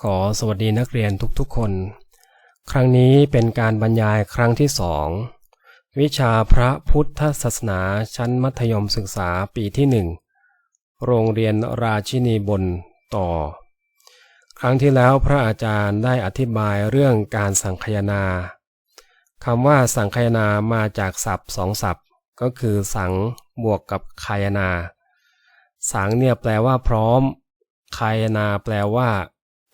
ขอสวัสดีนักเรียนทุกๆคน ครั้งนี้เป็นการบรรยายครั้งที่สองวิชาพระพุทธศาสนาชั้นมัธยมศึกษาปีที่หนึ่งโรงเรียนราชินีบนต่อ ครั้งที่แล้วพระอาจารย์ได้อธิบายเรื่องการสังคายนาคำว่าสังคายนามาจากศัพท์สองศัพท์ ก็คือสังบวกกับคายนา สังเนี่ยแปลว่าพร้อมคายนาแปลว่า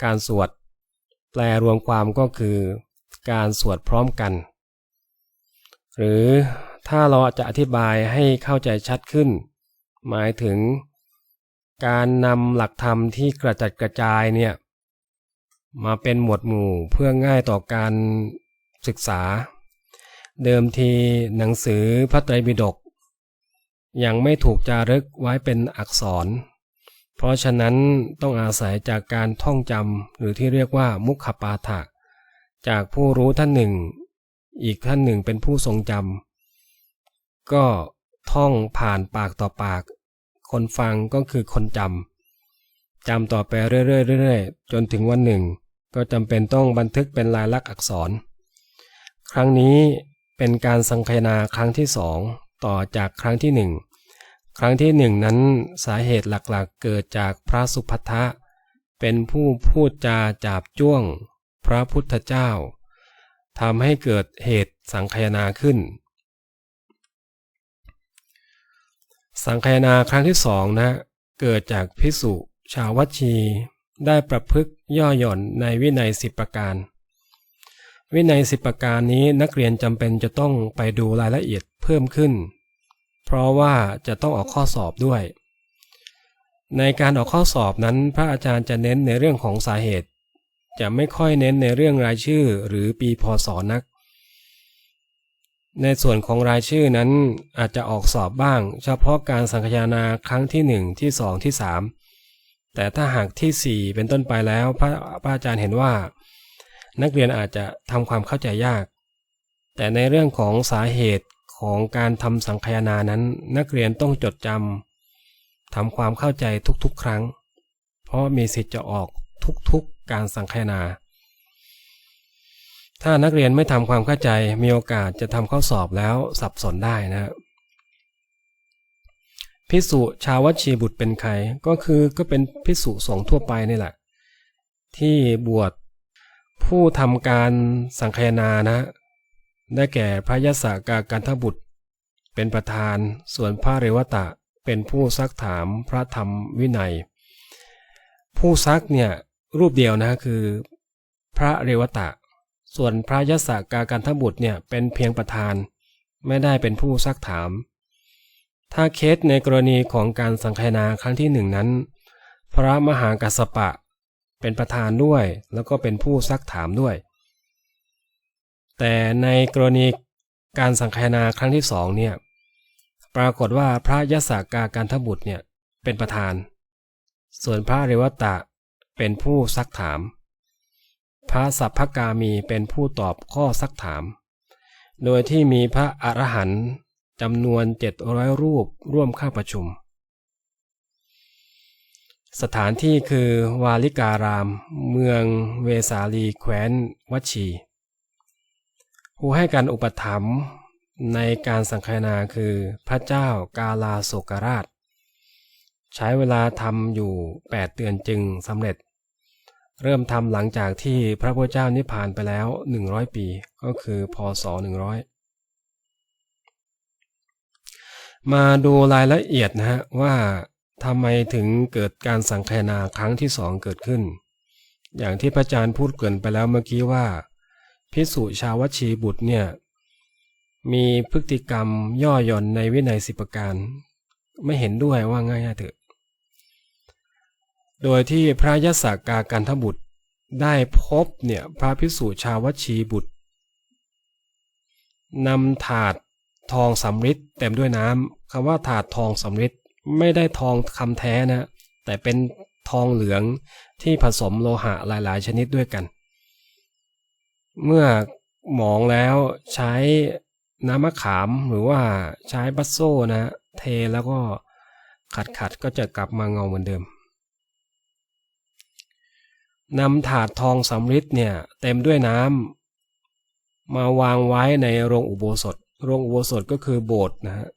การสวด แปลรวมความก็คือ การสวดพร้อมกัน หรือถ้าเราจะอธิบายให้เข้าใจชัดขึ้น หมายถึง การนำหลักธรรมที่กระจัดกระจายเนี่ยมาเป็นหมวดหมู่เพื่อง่ายต่อการศึกษา เดิมทีหนังสือพระไตรปิฎกยังไม่ถูกจารึกไว้เป็นอักษร เพราะฉะนั้นต้องอาศัยจากการท่องจำหรือที่เรียกว่ามุขปาฐะจากผู้รู้ท่านหนึ่ง อีกท่านหนึ่งเป็นผู้ทรงจำก็ท่องผ่านปากต่อปาก คนฟังก็คือคนจำจำต่อไปเรื่อยๆๆจนถึงวันหนึ่ง ก็จำเป็นต้องบันทึกเป็นลายลักษณ์อักษร ครั้งนี้เป็นการสังคายนาครั้งที่สองต่อจากครั้งที่หนึ่ง ครั้งที่หนึ่งนั้นสาเหตุหลักๆเกิดจากพระสุภัททะเป็นผู้พูดจาจาบจ้วง พระพุทธเจ้าทำให้เกิดเหตุสังคายนาขึ้น สังคายนาครั้งที่สองนะเกิดจากพิสุชาววัชีได้ประพฤกย่อหย่อนในวินัยสิบประการ วินัยสิบประการนี้นักเรียนจำเป็นจะต้องไปดูรายละเอียดเพิ่มขึ้น เพราะว่าจะต้องออกข้อสอบด้วย ในการออกข้อสอบนั้นพระอาจารย์จะเน้นในเรื่องของสาเหตุ จะไม่ค่อยเน้นในเรื่องรายชื่อหรือปีพศนัก ในส่วนของรายชื่อนั้นอาจจะออกสอบบ้าง เฉพาะการสังคายนาครั้งที่หนึ่งที่สองที่สามแต่ถ้าหากที่สี่เป็นต้นไปแล้วพระพระอาจารย์เห็นว่า นักเรียนอาจจะทำความเข้าใจยากแต่ในเรื่องของสาเหตุ ของการทำสังคายนานั้นนักเรียนต้องจดจำทำความเข้าใจทุกๆ ครั้ง เพราะมีสิทธิ์จะออกทุกๆการสังคายนา ถ้านักเรียนไม่ทำความเข้าใจมีโอกาสจะทำข้อสอบแล้วสับสนได้นะพิสุชาววชีบุตรเป็นใครก็คือก็เป็นพิสุสงทั่วไปนี่แหละ ที่บวชผู้ทำการสังคายนานะ ได้แก่พระยศกาการทบุตร เป็นประธาน ส่วนพระเรวตะเป็นผู้ซักถามพระธรรมวินัย ผู้ซักเนี่ยรูปเดียวนะคือ พระเรวตะ ส่วนพระยศกาการทบุตรเนี่ยเป็นเพียงประธาน ไม่ได้เป็นผู้ซักถาม ถ้าเคสในกรณีของการสังคายนาครั้งที่หนึ่งนั้น พระมหากัสปะเป็นประธานด้วยแล้วก็เป็นผู้ซักถามด้วย แต่ในกรณีการสังคายนาครั้งที่สองเนี่ยปรากฏว่าพระยศกาการทบุตรเนี่ยเป็นประธาน ส่วนพระเรวตะเป็นผู้ซักถาม พระสัพพกามีเป็นผู้ตอบข้อซักถาม โดยที่มีพระอรหันต์จำนวนเจ็ดร้อยรูปร่วมข้าประชุม สถานที่คือวาลิการาม เมืองเวสาลีแคว้นวัชี ผู้ให้การอุปถัมภ์ในการสังคายนาคือพระเจ้ากาลาโศกราช ใช้เวลาทำอยู่ 8 เดือนจึงสำเร็จ เริ่มทำหลังจากที่พระพุทธเจ้านิพพานไปแล้ว 100 ปีก็คือพศ 100 มาดูรายละเอียดนะฮะว่าทำไมถึงเกิดการสังคายนาครั้งที่สองเกิดขึ้น อย่างที่พระอาจารย์พูดเกินไปแล้วเมื่อกี้ว่า พิสุชาวชีบุตรเนี่ย มีพฤติกรรมย่อหย่อนในวินัยสิบประการ ไม่เห็นด้วยว่าง่ายเถอะ โดยที่พระยศกาการทบุตรได้พบเนี่ยพระพิสุชาวชีบุตรนำถาดทองสำริดเต็มด้วยน้ำคำว่าถาดทองสำริดไม่ได้ทองคำแท้นะ แต่เป็นทองเหลืองที่ผสมโลหะหลายๆ ชนิดด้วยกัน เมื่อหมองแล้วใช้น้ำมะขามหรือว่าใช้บัสโซ่นะเทแล้วก็ขัดขัดก็จะกลับมาเงาเหมือนเดิมนำถาดทองสำริดเนี่ยเต็มด้วยน้ำมาวางไว้ในโรงอุโบสถ โรงอุโบสถก็คือโบสถ์นะฮะ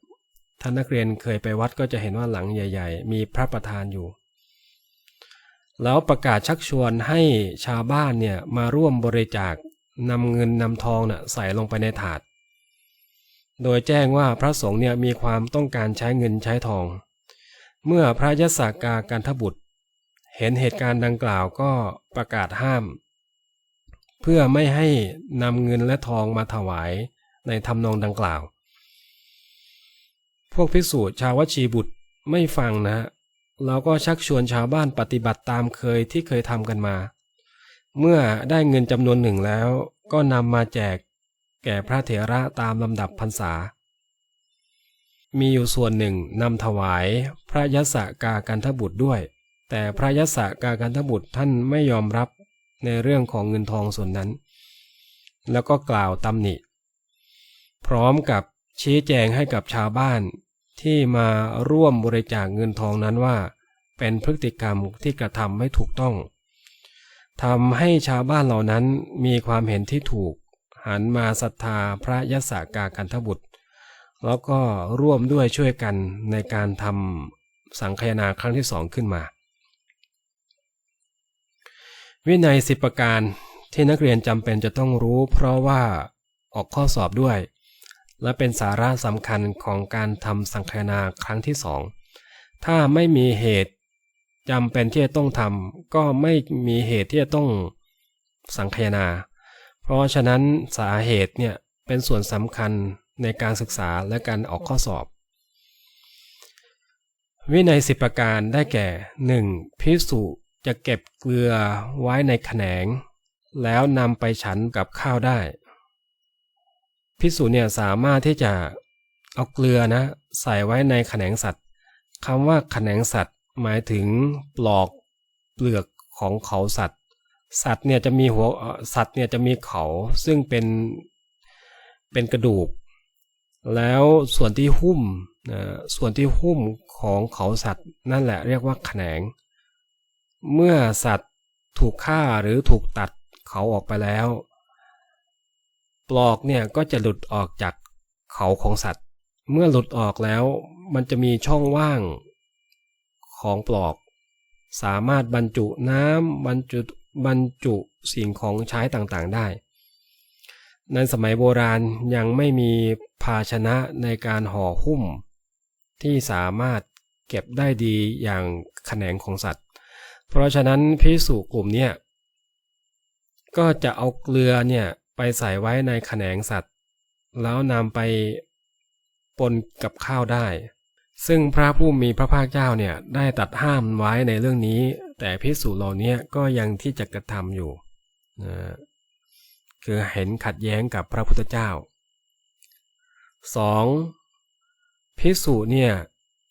ท่านนักเรียนเคยไปวัดก็จะเห็นว่าหลังใหญ่ ๆ มีพระประธานอยู่ แล้วประกาศชักชวนให้ชาวบ้านเนี่ยมาร่วมบริจาค นำเงินนำทองน่ะใส่ลงไปในถาด โดยแจ้งว่าพระสงฆ์เนี่ยมีความต้องการใช้เงินใช้ทอง เมื่อพระยศกากันทบุตร เห็นเหตุการณ์ดังกล่าวก็ประกาศห้าม เพื่อไม่ให้นำเงินและทองมาถวายในทำนองดังกล่าว พวกภิกษุชาววชีบุตรไม่ฟังนะเราก็ชักชวนชาวบ้านปฏิบัติตามเคยที่เคยทำกันมา เมื่อได้เงินจำนวนหนึ่งแล้วก็นำมาแจกแก่พระเถระตามลำดับพรรษา มีอยู่ส่วนหนึ่งนำถวายพระยศกากันทบุตรด้วย แต่พระยศกากันทบุตรท่านไม่ยอมรับในเรื่องของเงินทองส่วนนั้น แล้วก็กล่าวตำหนิ พร้อมกับชี้แจงให้กับชาวบ้านที่มาร่วมบริจาคเงินทองนั้นว่า เป็นพฤติกรรมที่กระทำไม่ถูกต้อง ทำให้ชาวบ้านเหล่านั้นมีความเห็นที่ถูก หันมาศรัทธาพระยศกากันทบุตร แล้วก็ร่วมด้วยช่วยกันในการทำสังคยนาครั้งที่สองขึ้นมา วินัยสิบประการที่นักเรียนจำเป็นจะต้องรู้ เพราะว่าออกข้อสอบด้วย และเป็นสาระสำคัญของการทำสังคยนาครั้งที่สองถ้าไม่มีเหตุ จำเป็นที่จะต้องทำก็ไม่มีเหตุที่จะต้องสังคยนา เพราะฉะนั้นสาเหตุเนี่ยเป็นส่วนสำคัญในการศึกษาและการออกข้อสอบ วินัยสิบประการได้แก่ 1. พิสุจะเก็บเกลือไว้ในแขนง แล้วนำไปฉันกับข้าวได้ พิสุเนี่ยสามารถที่จะเอาเกลือนะใส่ไว้ในแขนงสัตว์คำว่าแขนงสัตว์ หมายถึงปลอกเปลือกของเขาสัตว์ สัตว์เนี่ยจะมีหัวสัตว์เนี่ยจะมีเขาซึ่งเป็นเป็นกระดูก แล้วส่วนที่หุ้มส่วนที่หุ้มของเขาสัตว์ นั่นแหละเรียกว่าแขนง เมื่อสัตว์ถูกฆ่าหรือถูกตัดเขาออกไปแล้ว ปลอกเนี่ยก็จะหลุดออกจากเขาของสัตว์ เมื่อหลุดออกแล้วมันจะมีช่องว่าง ของปลอก สามารถบรรจุน้ำบรรจุบรรจุสิ่งของใช้ต่างๆได้ ในสมัยโบราณยังไม่มีภาชนะในการห่อหุ้ม ที่สามารถเก็บได้ดีอย่างแขนงของสัตว์ เพราะฉะนั้นพิสูกลุ่มเนี่ยก็จะเอาเกลือเนี่ยไปใส่ไว้ในแขนงสัตว์ แล้วนำไปปนกับข้าวได้ ซึ่งพระผู้มีพระภาคเจ้าเนี่ยได้ตัดห้ามไว้ในเรื่องนี้ แต่พิสูจน์เหล่านี้ก็ยังที่จะกระทำอยู่นะคือเห็นขัดแย้งกับพระพุทธเจ้า 2. พิสูจน์เนี่ย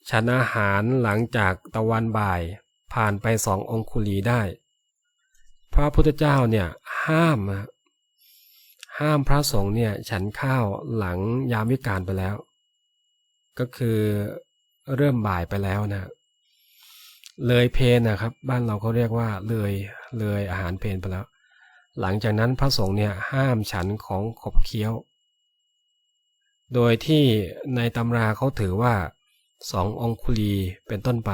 ฉันอาหารหลังจากตะวันบ่ายผ่านไปสององคุลีได้ พระพุทธเจ้าเนี่ยห้ามห้ามพระสงฆ์เนี่ยฉันข้าวหลังยามวิกาลไปแล้ว ก็คือ เริ่มบ่ายไปแล้วนะเลยเพนนะครับ บ้านเราเขาเรียกว่าเลยเลยอาหารเพนไปแล้ว หลังจากนั้นพระสงฆ์เนี่ยห้ามฉันของขบเคี้ยว โดยที่ในตำราเขาถือว่าสององคุลีเป็นต้นไป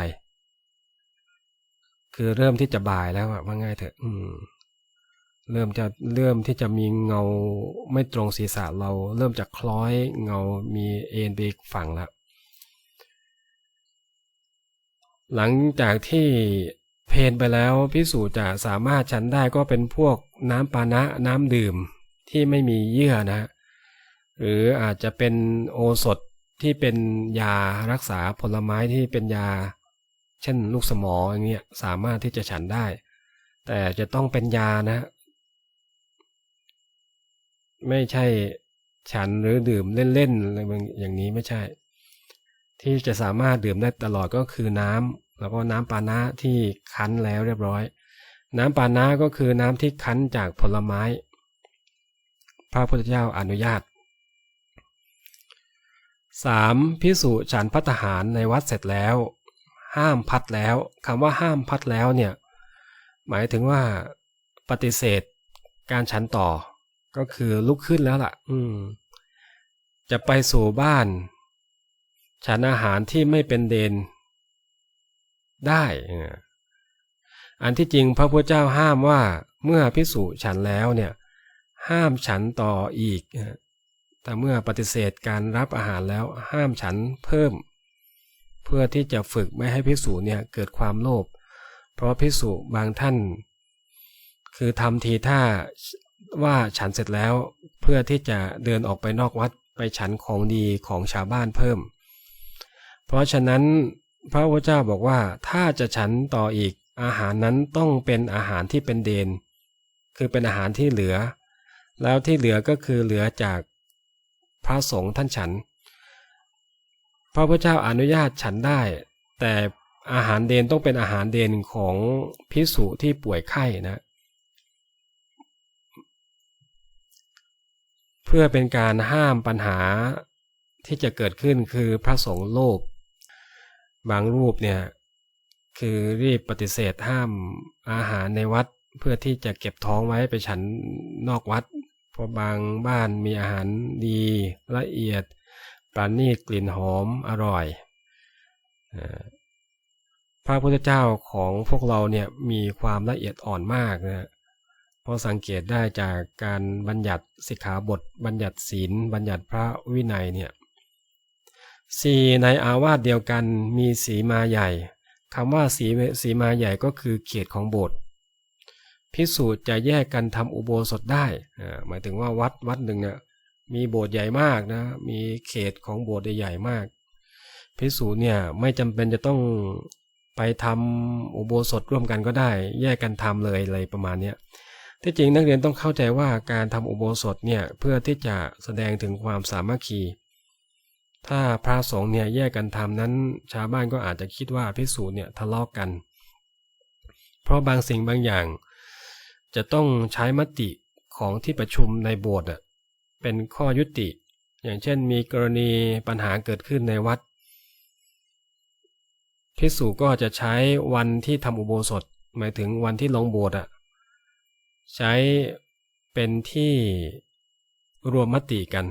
คือเริ่มที่จะบ่ายแล้วว่าง่ายเถอะ อืม เริ่มจะเริ่มที่จะมีเงาไม่ตรงศีรษะเรา เริ่มจากคล้อยเงามีเอ็นไปฝั่งแล้ว หลังจากที่เพนไปแล้วพิสูจน์จะสามารถฉันได้ก็เป็นพวกน้ำปานะน้ำดื่มที่ไม่มีเยื่อนะ หรืออาจจะเป็นโอสถที่เป็นยารักษาผลไม้ที่เป็นยา เช่นลูกสมออย่างเงี้ยสามารถที่จะฉันได้ แต่จะต้องเป็นยานะ ไม่ใช่ฉันหรือดื่มเล่นๆอะไรอย่างนี้ไม่ใช่ ที่จะสามารถดื่มได้ตลอดก็คือน้ำแล้วก็น้ำปานะที่คั้นแล้วเรียบร้อย น้ำปานะก็คือน้ำที่คั้นจากผลไม้ พระพุทธเจ้าอนุญาต 3. พิสุฉันพัฒหารในวัดเสร็จแล้ว ห้ามพัดแล้วคำว่าห้ามพัดแล้วเนี่ยหมายถึงว่าปฏิเสธการฉันต่อก็คือลุกขึ้นแล้วล่ะ อืม จะไปสู่บ้าน ฉันอาหารที่ไม่เป็นเดน ได้อันที่จริงพระพุทธเจ้าห้ามว่าเมื่อพิสุฉันแล้วเนี่ยห้ามฉันต่ออีก แต่เมื่อปฏิเสธการรับอาหารแล้วห้ามฉันเพิ่ม เพื่อที่จะฝึกไม่ให้พิสุเนี่ยเกิดความโลภ เพราะพิสุบางท่าน คือทำทีท่าว่าฉันเสร็จแล้วเพื่อที่จะเดินออกไปนอกวัดไปฉันของดีของชาวบ้านเพิ่ม เพราะฉะนั้นพระพุทธเจ้าบอกว่าถ้าจะฉันต่ออีกอาหารนั้นต้องเป็นอาหารที่เป็นเดน คือเป็นอาหารที่เหลือ แล้วที่เหลือก็คือเหลือจากพระสงฆ์ท่านฉัน พระพุทธเจ้าอนุญาตฉันได้ แต่อาหารเดนต้องเป็นอาหารเดนของพิสุที่ป่วยไข้นะ เพื่อเป็นการห้ามปัญหาที่จะเกิดขึ้นคือพระสงฆ์โลภ บางรูปเนี่ยคือรีบปฏิเสธห้ามอาหารในวัดเพื่อที่จะเก็บท้องไว้ไปฉันนอกวัด เพราะบางบ้านมีอาหารดีละเอียดปราณีตกลิ่นหอมอร่อย พระพุทธเจ้าของพวกเราเนี่ยมีความละเอียดอ่อนมากนะเพราะสังเกตได้จากการบัญญัติสิกขาบท บัญญัติศีล บัญญัติพระวินัยเนี่ย สีในอาวาสเดียวกันมีสีมาใหญ่คำว่าสีสีมาใหญ่ก็คือเขตของโบสถ์พิสูจน์จะแยกกันทำอุโบสถได้หมายถึงว่าวัดวัดหนึ่งเนี่ยมีโบสถ์ใหญ่มากนะมีเขตของโบสถ์ใหญ่มาก พิสูจน์เนี่ยไม่จำเป็นจะต้องไปทำอุโบสถร่วมกันก็ได้ แยกกันทำเลยอะไรประมาณนี้ที่จริงนักเรียนต้องเข้าใจว่าการทำอุโบสถเนี่ยเพื่อที่จะแสดงถึงความสามัคคี ถ้าพระสงฆ์เนี่ยแยกกันทำนั้น ชาวบ้านก็อาจจะคิดว่าพิสูจน์เนี่ยทะเลาะกกัน เพราะบางสิ่งบางอย่าง จะต้องใช้มติของที่ประชุมในโบสถ์เป็นข้อยุติ อย่างเช่นมีกรณีปัญหาเกิดขึ้นในวัดพิสูจก็จะใช้วันที่ทำอุโบสถ หมายถึงวันที่ลงโบสถ์ใช้เป็นที่รวมมติกัน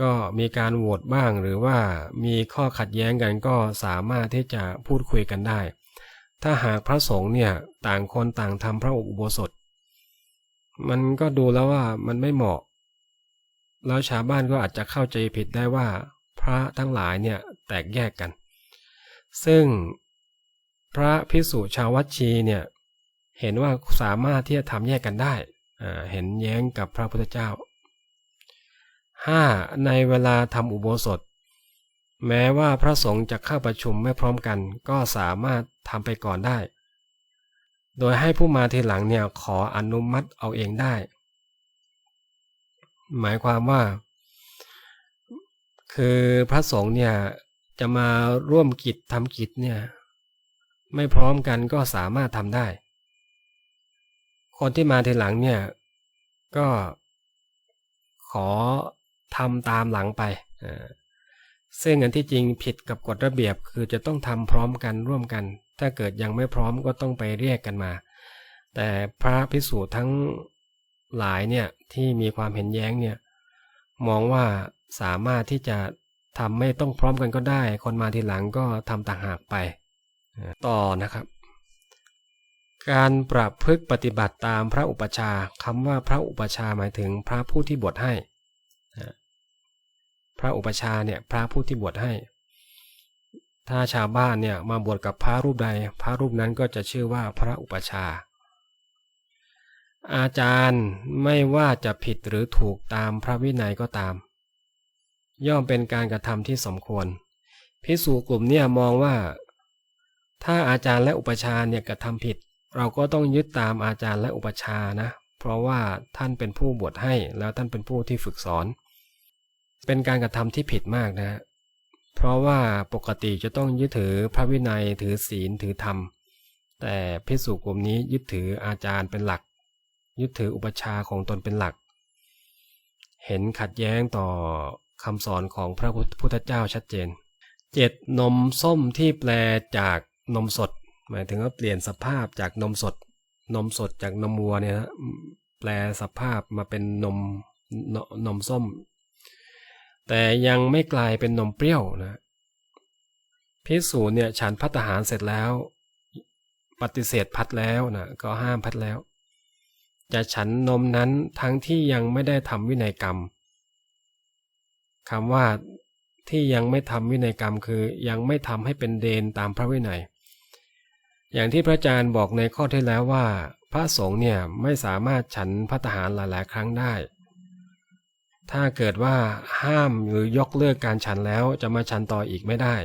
ก็มีการโหวตบ้างหรือว่ามีข้อขัดแย้งกันก็สามารถที่จะพูดคุยกันได้ ถ้าหากพระสงฆ์เนี่ยต่างคนต่างทำพระอุโบสถ มันก็ดูแล้วว่ามันไม่เหมาะ แล้วชาวบ้านก็อาจจะเข้าใจผิดได้ว่า พระทั้งหลายเนี่ยแตกแยกกัน ซึ่งพระพิสุชาววัชีเนี่ยเห็นว่าสามารถที่จะทำแยกกันได้ เห็นแย้งกับพระพุทธเจ้า 5. ในเวลาทำอุโบสถ แม้ว่าพระสงฆ์จะเข้าประชุมไม่พร้อมกัน ก็สามารถทำไปก่อนได้ โดยให้ผู้มาทีหลังเนี่ยขออนุมัติเอาเองได้ หมายความว่า คือพระสงฆ์เนี่ยจะมาร่วมกิจทำกิจเนี่ยไม่พร้อมกันก็สามารถทำได้ คนที่มาทีหลังเนี่ยก็ขอ ทำตามหลังไป ซึ่งอันที่จริงผิดกับกฎระเบียบคือจะต้องทำพร้อมกันร่วมกัน ถ้าเกิดยังไม่พร้อมก็ต้องไปเรียกกันมา แต่พระพิสูจน์ทั้งหลายเนี่ยที่มีความเห็นแย้งเนี่ยมองว่าสามารถที่จะทำไม่ต้องพร้อมกันก็ได้ คนมาทีหลังก็ทำต่างหากไป ต่อนะครับ การปรับพฤกปฏิบัติตามพระอุปชาคำว่าพระอุปชาหมายถึงพระผู้ที่บวชให้ พระอุปชาเนี่ยพระผู้ที่บวชให้ ถ้าชาวบ้านเนี่ยมาบวชกับพระรูปใด พระรูปนั้นก็จะชื่อว่าพระอุปชา อาจารย์ไม่ว่าจะผิดหรือถูกตามพระวินัยก็ตาม ย่อมเป็นการกระทำที่สมควรพิสูกลุ่มเนี่ยมองว่า ถ้าอาจารย์และอุปชาเนี่ยกระทำผิด เราก็ต้องยึดตามอาจารย์และอุปชานะ เพราะว่าท่านเป็นผู้บวชให้แล้วท่านเป็นผู้ที่ฝึกสอน เป็นการกระทำที่ผิดมากนะเพราะว่าปกติจะต้องยึดถือพระวินัยถือศีลถือธรรม แต่พิสุกลุ่มนี้ยึดถืออาจารย์เป็นหลัก ยึดถืออุปชาของตนเป็นหลัก เห็นขัดแย้งต่อคำสอนของพระพุทธเจ้าชัดเจนเจ็ดนมส้มที่แปลจากนมสด หมายถึงว่าเปลี่ยนสภาพจากนมสด นมสดจากนมวัวเนี่ยนะแปลสภาพมาเป็นนมนนมส้ม แต่ยังไม่กลายเป็นนมเปรี้ยวนะพิสูจน์เนี่ยฉันพัตหารเสร็จแล้ว ปฏิเสธพัดแล้วนะก็ห้ามพัดแล้ว จะฉันนมนั้นทั้งที่ยังไม่ได้ทำวินัยกรรมคำว่าที่ยังไม่ทำวินัยกรรมคือยังไม่ทำให้เป็นเดนตามพระวินัย อย่างที่พระอาจารย์บอกในข้อที่แล้วว่า พระสงฆ์เนี่ยไม่สามารถฉันพัตหารหลาย ๆ ครั้งได้ ถ้าเกิดว่าห้ามหรือยกเลิกการฉันแล้วจะมาฉันต่ออีกไม่ได้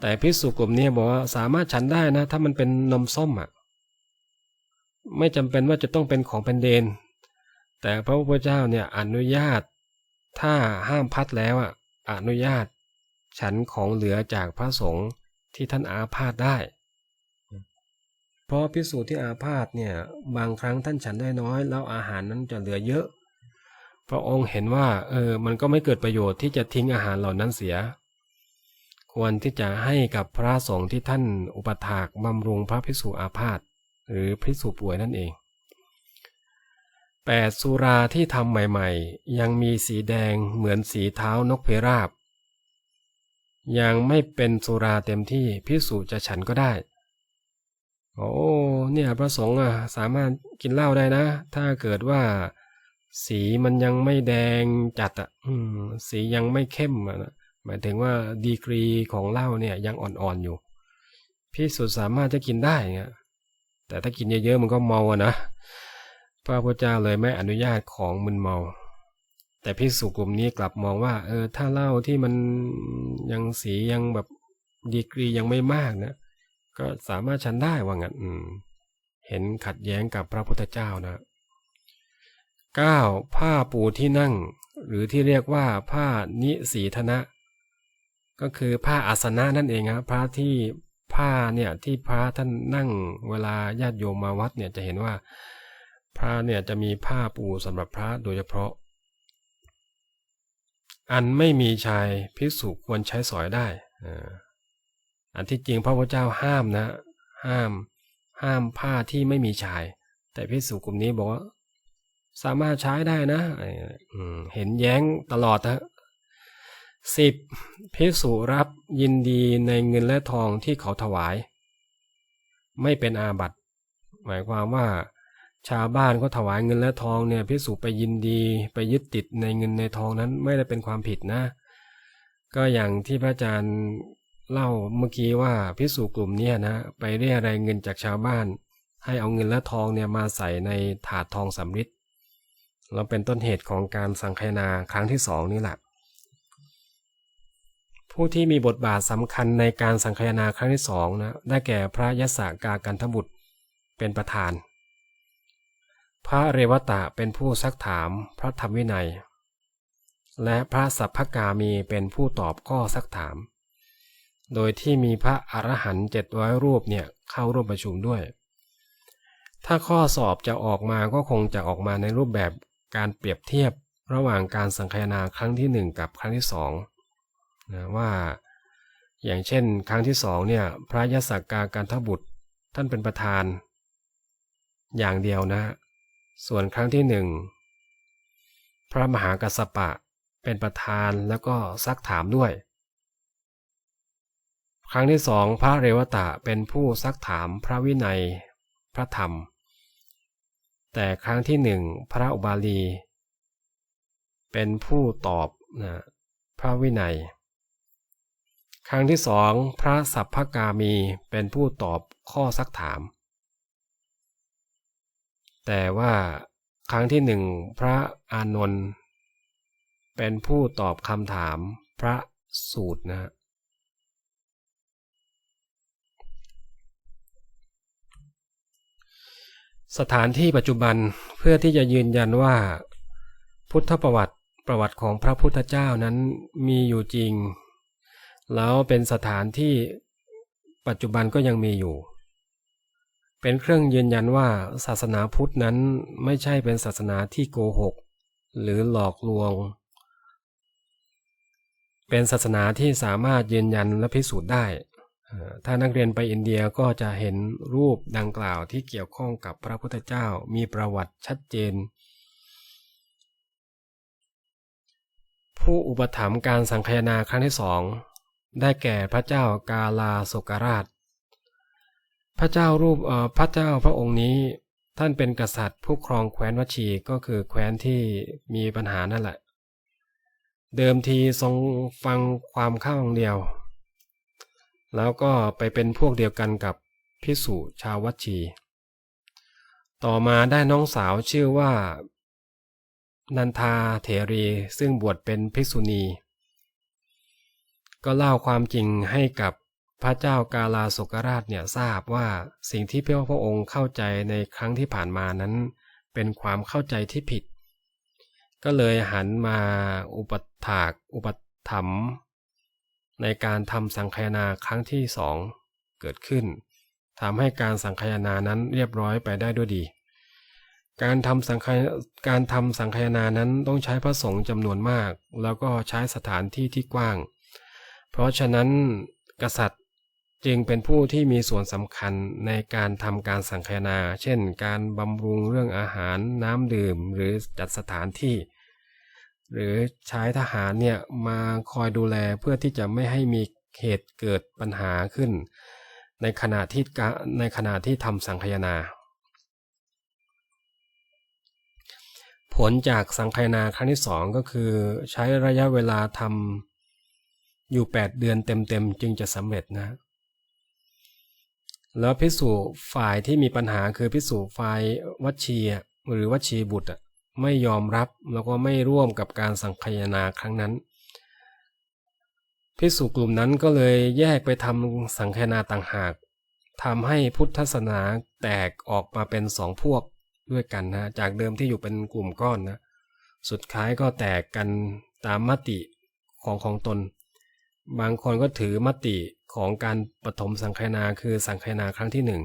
แต่พิสุกลุ่มนี้บอกว่าสามารถฉันได้นะ ถ้ามันเป็นนมส้มอะ ไม่จำเป็นว่าจะต้องเป็นของเป็นเดน แต่พระพุทธเจ้าเนี่ยอนุญาต ถ้าห้ามพัดแล้วอะ อนุญาต ฉันของเหลือจากพระสงฆ์ที่ท่านอาพาธได้ เพราะพิสูจน์ที่อาพาธเนี่ย บางครั้งท่านฉันได้น้อย แล้วอาหารนั้นจะเหลือเยอะ พระองค์เห็นว่า เออ มันก็ไม่เกิดประโยชน์ที่จะทิ้งอาหารเหล่านั้นเสีย ควรที่จะให้กับพระสงฆ์ที่ท่านอุปถากบำรุงพระพิสุอาพาธหรือพิสุป่วยนั่นเองแปดสุราที่ทำใหม่ๆ ยังมีสีแดงเหมือนสีเท้านกเพราบ ยังไม่เป็นสุราเต็มที่พิสูจจะฉันก็ได้ โอ้ เนี่ยพระสงฆ์อะสามารถกินเหล้าได้นะ ถ้าเกิดว่า สีมันยังไม่แดงจัดอะสียังไม่เข้มอะนะหมายถึงว่าดีกรีของเหล้าเนี่ยยังอ่อนๆอยู่พิสูจสามารถจะกินได้เงี้ยแต่ถ้ากินเยอะๆมันก็เมาอะนะพระพุทธเจ้าเลยไม่อนุญาตของมึนเมา แต่พิสุกลุ่มนี้กลับมองว่า เออ ถ้าเหล้าที่มันยังสียังแบบดีกรียังไม่มากนะก็สามารถชันได้ว่างั้นเห็นขัดแย้งกับพระพุทธเจ้านะ เก้าผ้าปูที่นั่ง หรือที่เรียกว่าผ้านิสีธนะ ก็คือผ้าอาสนะนั่นเองครับพระที่ผ้าเนี่ยที่พระท่านนั่งเวลาญาติโยมมาวัดเนี่ยจะเห็นว่า พระเนี่ยจะมีผ้าปูสำหรับพระโดยเฉพาะ อันไม่มีชายพิสุควรใช้สอยได้อันที่จริงพระพุทธเจ้าห้ามนะ ห้าม ห้ามผ้าที่ไม่มีชาย แต่พิสุกลุ่มนี้บอกว่า สามารถใช้ได้นะเห็นแย้งตลอดนะสิบพิสุรับยินดีในเงินและทองที่เขาถวาย ไม่เป็นอาบัติหมายความว่า ชาวบ้านก็ถวายเงินและทองเนี่ยพิสูจไปยินดีไปยึดติดในเงินในทองนั้นไม่ได้เป็นความผิดนะ ก็อย่างที่พระอาจารย์เล่าเมื่อกี้ว่าพิสูจกลุ่มนี้นะไปเรียรายเงินจากชาวบ้าน ให้เอาเงินและทองเนี่ยมาใส่ในถาดทองสำริด แล้วเป็นต้นเหตุของการสังคายนาครั้งที่สองนี่แหละ ผู้ที่มีบทบาทสำคัญในการสังคายนาครั้งที่สองนะได้แก่พระยศกากันทบุตรเป็นประธาน พระเรวตะเป็นผู้ซักถามพระธรรมวินัย และพระสัพพกามีเป็นผู้ตอบข้อซักถาม โดยที่มีพระอรหันต์เจ็ดร้อยรูปเนี่ยเข้าร่วมประชุมด้วยถ้าข้อสอบจะออกมาก็คงจะออกมาในรูปแบบ การเปรียบเทียบระหว่างการสังคายนาครั้งที่หนึ่งกับครั้งที่สองนะว่าอย่างเช่น ครั้งที่สองเนี่ยพระยศกาการทบุตรท่านเป็นประธาน อย่างเดียวนะ ส่วนครั้งที่หนึ่งพระมหากัสปะเป็นประธานแล้วก็ซักถามด้วย ครั้งที่สองพระเรวตะเป็นผู้ซักถามพระวินัย พระธรรม แต่ครั้งที่หนึ่งพระอุบาลี เป็นผู้ตอบนะพระวินัย ครั้งที่สองพระสัพพกามีเป็นผู้ตอบข้อซักถาม แต่ว่าครั้งที่หนึ่งพระอานนท์เป็นผู้ตอบคำถามพระสูตรนะ สถานที่ปัจจุบันเพื่อที่จะยืนยันว่า พุทธประวัติประวัติของพระพุทธเจ้านั้นมีอยู่จริง แล้วเป็นสถานที่ปัจจุบันก็ยังมีอยู่ เป็นเครื่องยืนยันว่าศาสนาพุทธนั้นไม่ใช่เป็นศาสนาที่โกหก หรือหลอกลวง เป็นศาสนาที่สามารถยืนยันและพิสูจน์ได้ ถ้านักเรียนไปอินเดียก็จะเห็นรูปดังกล่าวที่เกี่ยวข้องกับพระพุทธเจ้ามีประวัติชัดเจน ผู้อุปถัมภ์การสังคายนาครั้งที่สองได้แก่พระเจ้ากาลาสกราช พระเจ้ารูปพระเจ้าพระองค์นี้ท่านเป็นกษัตริย์ผู้ครองแคว้นวชีก็คือแคว้นที่มีปัญหานั่นแหละ เดิมทีทรงฟังความข้างเดียว แล้วก็ไปเป็นพวกเดียวกันกับพิสุชาววัชี ต่อมาได้น้องสาวชื่อว่า นันทาเถรีซึ่งบวชเป็นภิกษุณี ก็เล่าความจริงให้กับพระเจ้ากาลาโศกราชเนี่ยทราบว่าสิ่งที่พระองค์เข้าใจในครั้งที่ผ่านมานั้น เป็นความเข้าใจที่ผิด ก็เลยหันมาอุปถากอุปถัมภ์ ในการทำสังคายนาครั้งที่สองเกิดขึ้นทำให้การสังคายนานั้นเรียบร้อยไปได้ด้วยดี การทำสังคายการทำสังคายนานั้นต้องใช้พระสงฆ์จำนวนมาก แล้วก็ใช้สถานที่ที่กว้าง เพราะฉะนั้นกษัตริย์จึงเป็นผู้ที่มีส่วนสำคัญในการทำการสังคายนา เช่น การบำรุงเรื่องอาหารน้ำดื่มหรือจัดสถานที่ หรือใช้ทหารเนี่ยมาคอยดูแลเพื่อที่จะไม่ให้มีเหตุเกิดปัญหาขึ้น ในขณะที่กะในขณะที่ทำสังคายนา ผลจากสังคายนาครั้งที่สองก็คือใช้ระยะเวลาทำอยู่ 8 เดือนเต็มๆจึงจะสำเร็จนะแล้วพิสูจฝ่ายที่มีปัญหาคือพิสูจฝ่ายวัชชีหรือวัชชีบุตรอะ ไม่ยอมรับแล้วก็ไม่ร่วมกับการสังคายนาครั้งนั้นพิสูกลุ่มนั้นก็เลยแยกไปทำสังคายนาต่างหากทำให้พุทธศาสนาแตกออกมาเป็นสองพวกด้วยกันนะจากเดิมที่อยู่เป็นกลุ่มก้อนนะสุดท้ายก็แตกกันตามมติของของตน บางคนก็ถือมติของการปฐมสังคายนาคือสังคายนาครั้งที่หนึ่ง